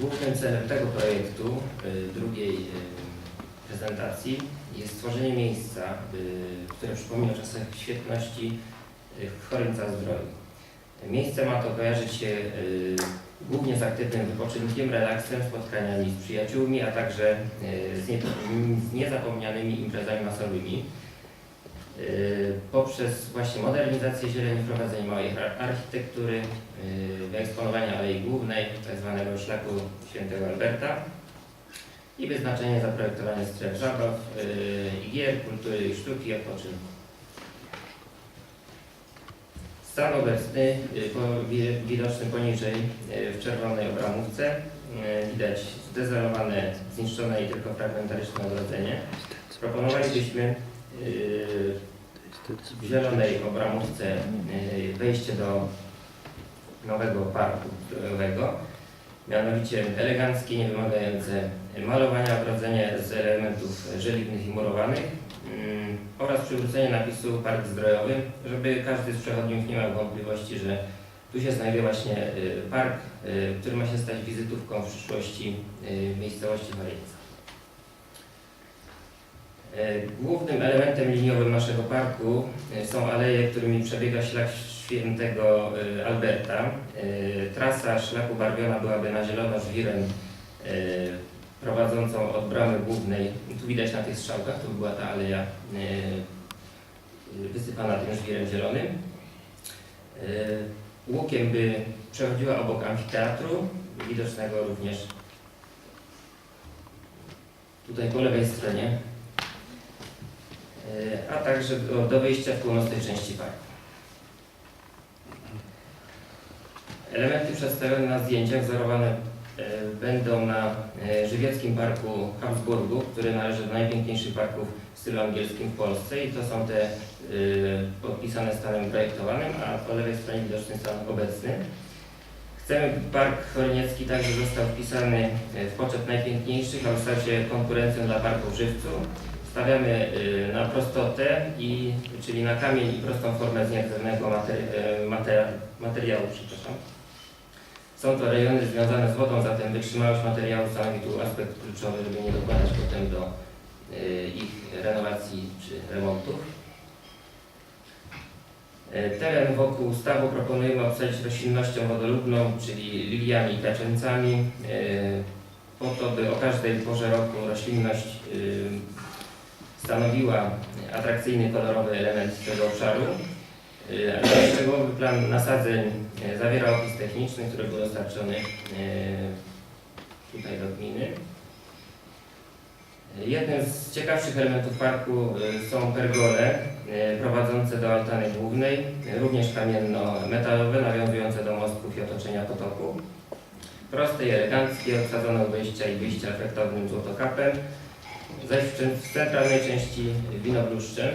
Głównym celem tego projektu, y, drugiej y, prezentacji, jest stworzenie miejsca, y, które przypomina o czasach świetności w Chorym-Zdroju. Miejsce ma to kojarzyć się głównie z aktywnym wypoczynkiem, relaksem, spotkaniami z przyjaciółmi, a także z niezapomnianymi imprezami masowymi. Y, Poprzez właśnie modernizację zieleni, wprowadzenie małej ar- architektury, y, wyeksponowanie Alei Głównej, tzw. szlaku Świętego Alberta i wyznaczenie zaprojektowania stref zabaw, y, i gier, kultury i sztuki i odpoczynku. Stan obecny, widoczny poniżej w czerwonej obramówce, widać zdezolowane, zniszczone i tylko fragmentaryczne ogrodzenie. Proponowalibyśmy w zielonej obramówce y, wejście do nowego parku zdrojowego, mianowicie eleganckie, niewymagające malowania ogrodzenie z elementów żeliwnych i murowanych mm, oraz przywrócenie napisu Park Zdrojowy, żeby każdy z przechodniów nie miał wątpliwości, że tu się znajduje właśnie y, park, y, który ma się stać wizytówką w przyszłości y, miejscowości Waryńca. E, Głównym elementem liniowym naszego parku e, są aleje, którymi przebiega szlak świętego e, Alberta. Trasa szlaku barwiona byłaby na zielono żwirem prowadzącą od bramy głównej. Tu widać na tych strzałkach, to by była ta aleja wysypana tym żwirem zielonym. Łukiem by przechodziła obok amfiteatru, widocznego również tutaj po lewej stronie a także do, wyjścia w północnej części parku. Elementy przedstawione na zdjęciach wzorowane e, będą na e, Żywieckim Parku Habsburgu, który należy do najpiękniejszych parków w stylu angielskim w Polsce i to są te e, podpisane stanem projektowanym, a po lewej stronie widoczny stan obecny. Chcemy, by Park Choroniecki także został wpisany e, w poczet najpiękniejszych, a stał się konkurencją dla parków w Żywcu. Stawiamy y, na prostotę, i, czyli na kamień i prostą formę z nierdzewnego materi e, mater materiału. Przepraszam. Są to rejony związane z wodą, zatem wytrzymałość materiału stanowi tu aspekt kluczowy, żeby nie dokładać potem do y, ich renowacji czy remontów. Teren wokół stawu proponujemy obsadzić roślinnością wodolubną, czyli liliami i kaczęcami, po to, by o każdej porze roku roślinność y, stanowiła atrakcyjny, kolorowy element tego obszaru. Szczegółowy plan nasadzeń y, zawiera opis techniczny, który był dostarczony y, tutaj do gminy. Jednym z ciekawszych elementów parku są pergole prowadzące do altany głównej, również kamienno-metalowe, nawiązujące do mostków i otoczenia potoku. Proste i eleganckie, obsadzone u wejścia i wyjścia efektownym złotokapem, zaś w centralnej części winobluszczem.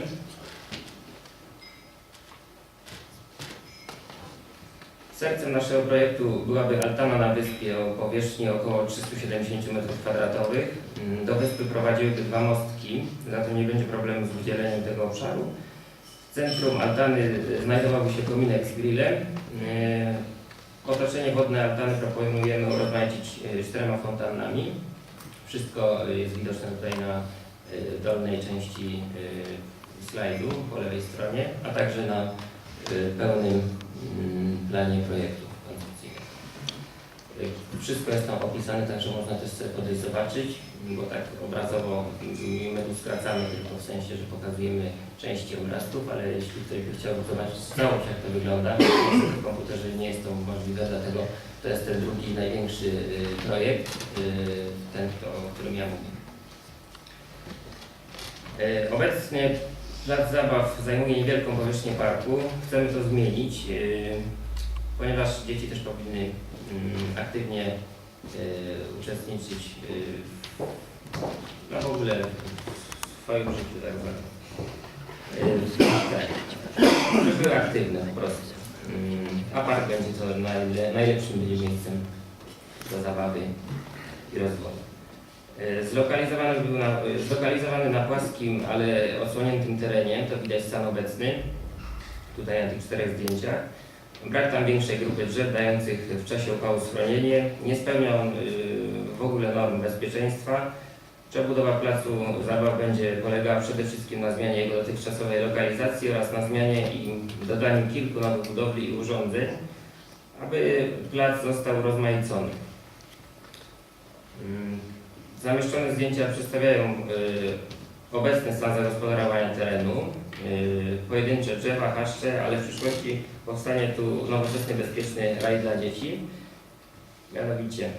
Sercem naszego projektu byłaby altana na wyspie o powierzchni około 370 m2. Mm, Do wyspy prowadziłyby dwa mostki, zatem nie będzie problemu z wydzieleniem tego obszaru. W centrum altany y, znajdowałby się kominek z grillem. Y, Otoczenie wodne altany proponujemy urozmaicić y, czterema fontannami. Wszystko jest widoczne tutaj na y, dolnej części y, slajdu po lewej stronie, a także na y, pełnym mm, planie projektu Wszystko jest tam opisane, także można też sobie podejść zobaczyć, bo tak obrazowo my tu skracamy tylko w sensie, że pokazujemy części obrazków, ale jeśli ktoś by chciał zobaczyć całość, jak to wygląda, w komputerze nie jest to możliwe, dlatego to jest ten drugi największy y, projekt, y, ten, o którym ja mówię. Y, Obecnie plac zabaw zajmuje niewielką powierzchnię parku. Chcemy to zmienić, ponieważ dzieci też powinny mm, aktywnie y, uczestniczyć w- no w ogóle w swoim życiu tak zwanym. Żeby były aktywne po prostu. Mm, A park będzie to najle, najlepszym będzie miejscem do zabawy i rozwoju. E, Zlokalizowany, był na, e, zlokalizowany na płaskim, ale odsłoniętym terenie, to widać stan obecny, tutaj na tych czterech zdjęciach. Brak tam większej grupy drzew dających w czasie upału schronienie. Nie spełnia on y, w ogóle norm bezpieczeństwa. Przebudowa placu zabaw będzie polegała przede wszystkim na zmianie jego dotychczasowej lokalizacji oraz na zmianie i dodaniu kilku nowych budowli i urządzeń, aby plac został urozmaicony. Mm, Zamieszczone zdjęcia przedstawiają y, obecny stan zagospodarowania terenu, y, pojedyncze drzewa, chaszcze, ale w przyszłości powstanie tu nowoczesny, bezpieczny raj dla dzieci. Mianowicie,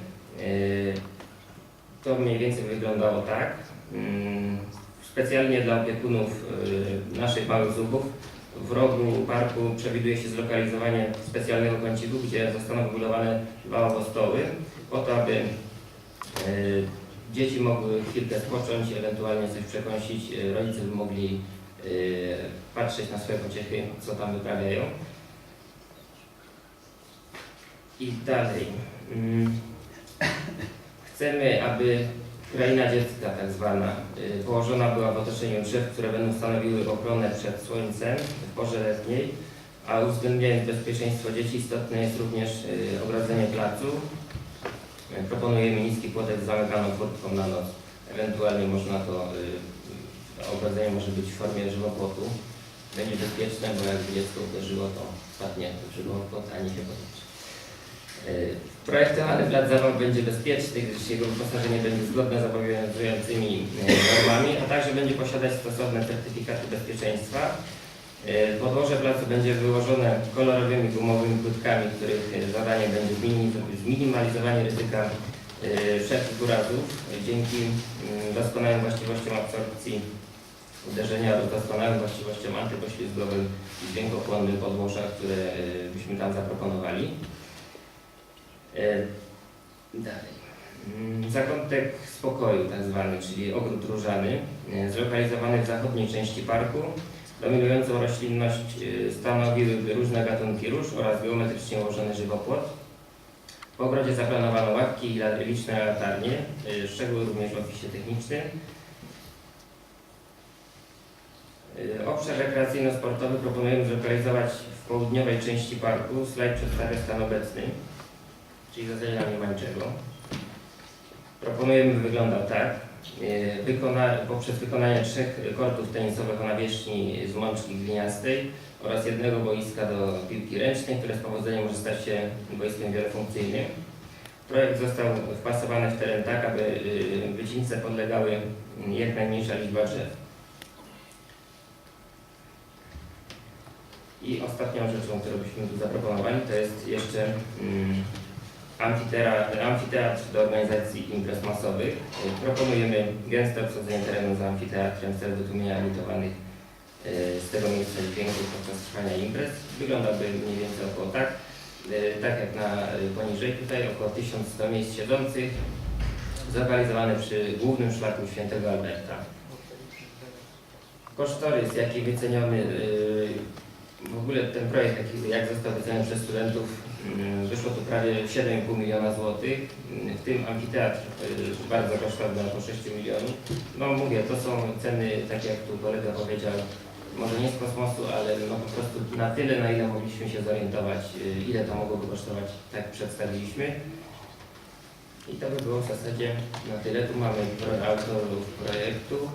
y, to mniej więcej wyglądało tak. Mm, Specjalnie dla opiekunów y, naszych małych zubów w rogu parku przewiduje się zlokalizowanie specjalnego kąciku, gdzie zostaną wybudowane dwa owostoły, po to, aby y, dzieci mogły chwilkę spocząć, ewentualnie coś przekąsić, rodzice by mogli patrzeć na swoje pociechy, co tam wyprawiają. I dalej. Mm, Chcemy, aby kraina dziecka tak zwana y, położona była w otoczeniu drzew, które będą stanowiły ochronę przed słońcem w porze letniej, a uwzględniając bezpieczeństwo dzieci istotne jest również y, ogrodzenie placu. Proponujemy niski płotek z zamykaną furtką na noc. Ewentualnie można to, y, ogrodzenie może być w formie żywopłotu. Będzie bezpieczne, bo jak dziecko uderzyło, to spadnie żywopłot, a nie się potoczy. Y, Projektowany plac zabaw będzie bezpieczny, gdyż jego wyposażenie będzie zgodne z obowiązującymi y, normami, a także będzie posiadać stosowne certyfikaty bezpieczeństwa. Y, Podłoże placu będzie wyłożone kolorowymi gumowymi płytkami, których zadaniem będzie zmini- zminimalizowanie ryzyka wszelkich urazów dzięki y, doskonałym właściwościom absorpcji uderzenia oraz doskonałym właściwościom antypoślizgowym i dźwiękochłonnym podłoża, które byśmy tam zaproponowali. E, Dalej. Mm, Zakątek spokoju, tak zwany, czyli ogród różany, e, zlokalizowany w zachodniej części parku. Dominującą roślinność e, stanowiłyby różne gatunki róż oraz geometrycznie ułożony żywopłot. W ogrodzie zaplanowano ławki i liczne latarnie, szczegóły również w opisie technicznym. Obszar rekreacyjno-sportowy proponujemy zlokalizować w południowej części parku. Slajd przedstawia stan obecny czyli zasadniczo nie ma niczego. Proponujemy, wyglądał tak. Yy, Wykona, poprzez wykonanie trzech kortów tenisowych o nawierzchni z mączki gliniastej oraz jednego boiska do piłki ręcznej, które z powodzeniem może stać się boiskiem wielofunkcyjnym. Projekt został wpasowany w teren tak, aby yy, wycince podlegały jak najmniejsza liczba drzew. I ostatnią rzeczą, którą byśmy tu zaproponowali, to jest jeszcze mm, amfiteatr, do organizacji imprez masowych. Proponujemy gęste obsadzenie terenu za amfiteatrem w celu wytłumienia emitowanych y, z tego miejsca dźwięków podczas trwania imprez. Wyglądałby mniej więcej około tak, y, tak jak na y, poniżej tutaj, około 1100 miejsc siedzących, zlokalizowane przy głównym szlaku świętego Alberta. Kosztorys, jaki wyceniony, y, w ogóle ten projekt, jaki, jak został wyceniony przez studentów, y, wyszło tu prawie 7,5 miliona złotych, w tym amfiteatr bardzo kosztowny, około 6 milionów. No mówię, to są ceny, tak jak tu kolega powiedział, może nie z kosmosu, ale no po prostu na tyle, na ile mogliśmy się zorientować, y, ile to mogłoby kosztować, tak przedstawiliśmy. I to by było w zasadzie na tyle. Tu mamy autorów projektu.